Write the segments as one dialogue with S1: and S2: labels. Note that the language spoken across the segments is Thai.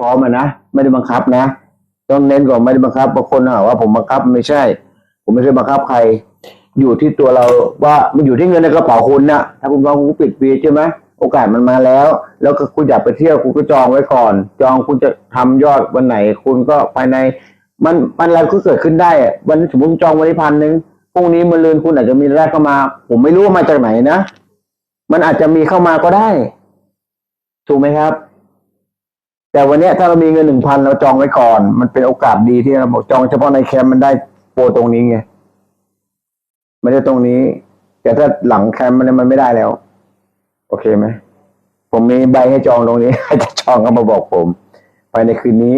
S1: พร้อมอะนะไม่ได้บังคับนะ ต้องเน้นก่อนไม่ได้บังคับบางคนหาว่าผมบังคับไม่ใช่ ผมไม่เคยบังคับใคร อยู่ที่ตัวเราว่ามันอยู่ที่เงินในกระเป๋าคุณนะถ้าคุณวางคุณปิดปีใช่ไหมโอกาสมันมาแล้ว แล้วก็คุณอยากไปเที่ยวคุณก็จองไว้ก่อน จองคุณจะทำยอดวันไหน คุณก็ภายใน มันมันอะไรก็เกิดขึ้นได้วันสมมติจองวันที่พันหนึ่งพรุ่งนี้มันลืนคุณอาจจะมีแรกเข้ามา ผมไม่รู้ว่ามาจากไหนนะ มันอาจจะมีเข้ามาก็ได้ ถูกไหมครับ แต่วันนี้ถ้าเรามีเงินหนึ่งพันเราจองไว้ก่อน มันเป็นโอกาสดีที่เราบอกจองเฉพาะในแคมป์มันได้โปรตรงนี้ไงไม่ได้ตรงนี้ แต่ถ้าหลังแคมป์มันมันไม่ได้แล้ว โอเคไหมผมมีใบให้จองตรงนี้ให้จะจองก็มาบอกผมภายในคืนนี้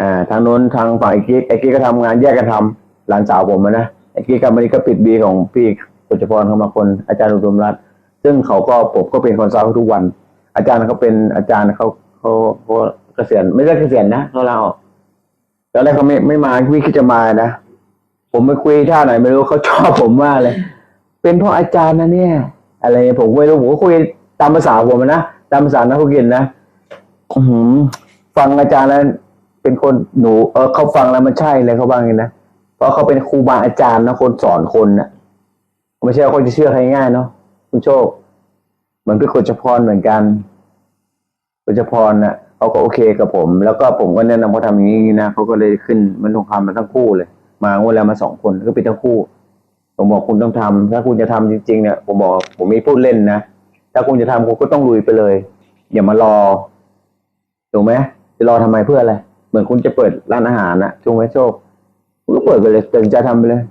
S1: อ่า ทางโน้นทางฝั่งไอ้กิ๊กไอ้กิ๊กก็ทำงานแยกกันทำหลานสาวผมนะไอ้กิ๊กกับมันนี้ก็ปิดบีของพี่ปุจพรเข้ามาคนอาจารย์อุดมรัตน์ซึ่งเขาก็ผมก็เป็นคนซัลท์ทุกวัน อาจารย์เขาเป็นอาจารย์เขา เขาเขาเกษียณไม่ได้เกษียณนะเขาลาออกตอนแรกเขาไม่ไม่มาพี่คิดจะมานะผมไปคุยท่าไหนไม่รู้เขาชอบผมมากเลย เป็นเพราะอาจารย์นะเนี่ย อะไรผมไม่รู้ผมก็คุยตามภาษาผมนะตามภาษานักธุรกิจนะฟังอาจารย์แล้วเป็นคนหนูเออเขาฟังแล้วมันใช่เลยเขาบ้างไงนะเพราะเขาเป็นครูบาอาจารย์นะคนสอนคนนะไม่ใช่คนจะเชื่อใครง่ายเนาะคุณโชคเหมือนพี่กฎจพรเหมือนกัน กฎจพรนะเขาก็โอเคกับผม แล้วก็ผมก็แนะนำเขาทำอย่างนี้นะเขาก็เลยขึ้นมันทองคำมาทั้งคู่เลย มางวดแล้วมาสองคนก็เป็นทั้งคู่ ผมบอกคุณต้องทำถ้าคุณจะทำจริงๆเนี่ยผมบอกผมไม่พูดเล่นนะถ้าคุณจะทำคุณก็ต้องลุยไปเลย อย่ามารอถูกไหมจะรอทำไมเพื่ออะไร เหมือนคุณจะเปิดร้านอาหารนะถูกไหมโชคคุณก็เปิดไปเลยตัดสินใจทำไปเลย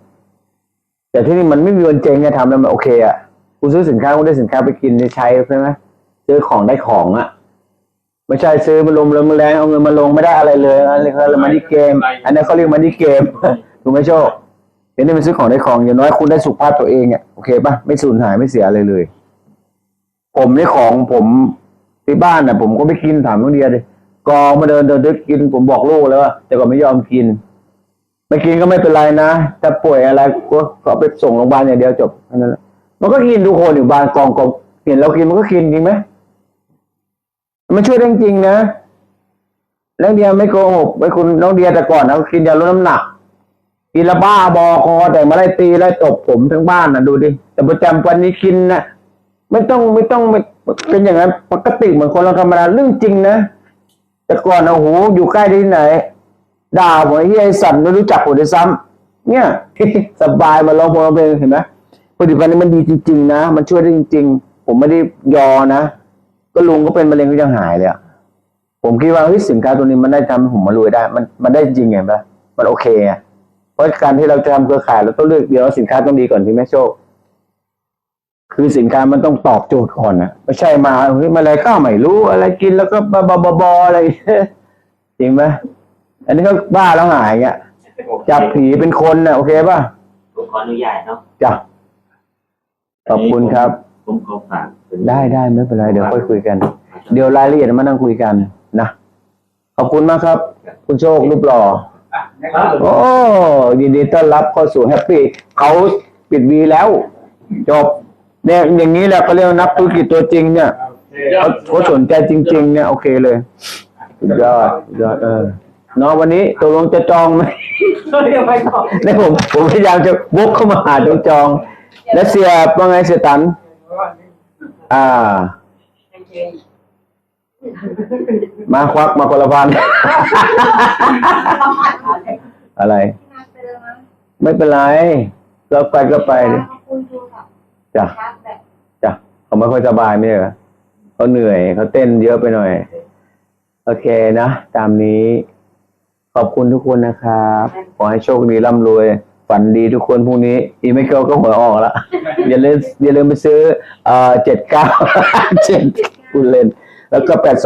S1: แต่ที่นี่มันไม่มีวันเจ๊งไงทำแล้วมันโอเคอะคุณซื้อสินค้าคุณได้สินค้าไปกินได้ใช้ใช่ไหมซื้อของได้ของอะ ไม่ใช่ซื้อมาลงแล้วมาแรงเอาเงินมาลงไม่ได้อะไรเลยอันนี้เขาเรียกมันนี่เกม อันนั้นเขาเรียกมันนี่เกมถูกไหมโชคเดี๋ยวนี้มันซื้อของได้ของอย่างน้อยคุณได้สุขภาพตัวเองอะโอเคปะไม่สูญหายไม่เสียอะไรเลย ผมนี่ของผมที่บ้านน่ะ ผมก็ไม่กินถามน้องเดียดิกองมาเดินเดินเดินกิน ผมบอกลูกแล้วว่าแต่ก็ไม่ยอมกินไม่กินก็ไม่เป็นไรนะถ้าป่วยอะไรก็ก็ไปส่งโรงพยาบาลอย่างเดียวจบแค่นั้นแหละมันก็กินทุกคนอยู่บ้านกองกองเห็นเรากินมันก็กินจริงไหม มันช่วยได้จริงๆนะแล้วเดียไม่โกหกไม่คุณน้องเดียแต่ก่อนนะกินยาลดน้ำหนักกินละบ้าบอคอแต่มาไล่ตีไล่ตบผมทั้งบ้านนะดูดิแต่ประจำวันนี้กินนะไม่ต้องไม่ต้องเป็นอย่างนั้นปกติเหมือนคนเราธรรมดาเรื่องจริงนะแต่ก่อนนะโอ้โหอยู่ใกล้ที่ไหน ด่าผมไอ้เหี้ยสัตว์ไม่รู้จักผมด้วยซ้ำเนี่ย สบายมาร้องพลงร้องเพลงเห็นไหมผลิตภัณฑ์นี้มันดีจริง ๆ นะมันช่วยได้จริง ๆ ผมไม่ได้ยอนะ ก็ลุงก็เป็นมะเร็งก็ยังหายเลยอะผมคิดว่าเฮ้ยสินค้าตัวนี้มันได้ทำให้ผมมารวยได้ มันมันได้จริงไงปะมันโอเคอะเพราะการที่เราจะทำเครือข่ายเราต้องเลือกเดียวว่าสินค้าต้องดีก่อนที่แม่โชค คือสินค้ามันต้องตอบโจทย์ก่อนนะไม่ใช่มาเฮ้ยมาอะไรก็ไม่รู้อะไรกินแล้วก็บ้าๆบอๆอะไรจริงไหมอันนี้ก็บ้าแล้วหายเงี้ยจับผีเป็นคนนะโอเคป่ะ
S2: ผมขออนุญาตเนาะ
S1: จ้ะขอบคุณครับ
S2: ผมขอฝากเป็น
S1: ได้ได้ไม่เป็นไรเดี๋ยวค่อยคุยกัน เดี๋ยวรายละเอียดมานั่งคุยกันนะขอบคุณมากครับ คุณโชครูปหล่อโอ้ยินดีต้อนรับเข้าสู่แฮปปี้เขาปิดวีแล้ว จบเนี่ยอย่างนี้แหละเขาเรียกว่านักธุรกิจตัวจริงเนี่ยเขาเขาสนใจจริง ๆ เนี่ยโอเคเลยสุดยอดสุดยอดเออเนาะวันนี้ตกลงจะจองไหม
S3: ยังไม่ตอบ
S1: นี่ผมผมพยายามจะวกเข้ามาหาตรงจอง แล้วเสียว่าไงเสียตัน อ่ามาควักมาคนละพัน อะไรไม่เป็นไร เราไปก็ไปดิจ้ะจ้ะเขาไม่ค่อยสบายไม่ใช่เหรอเขาเหนื่อยเขาเต้นเยอะไปหน่อย โอเคนะ ตามนี้ ขอบคุณทุกคนนะครับ ขอให้โชคดีร่ำรวย ฝันดีทุกคนพรุ่งนี้ อีไม่เกิลก็หวยออกแล้วอย่าลืมอย่าลืมไปซื้อเอ่อเจ็ดเก้าเจ็ดคุณเล่น แล้วก็แปดสอง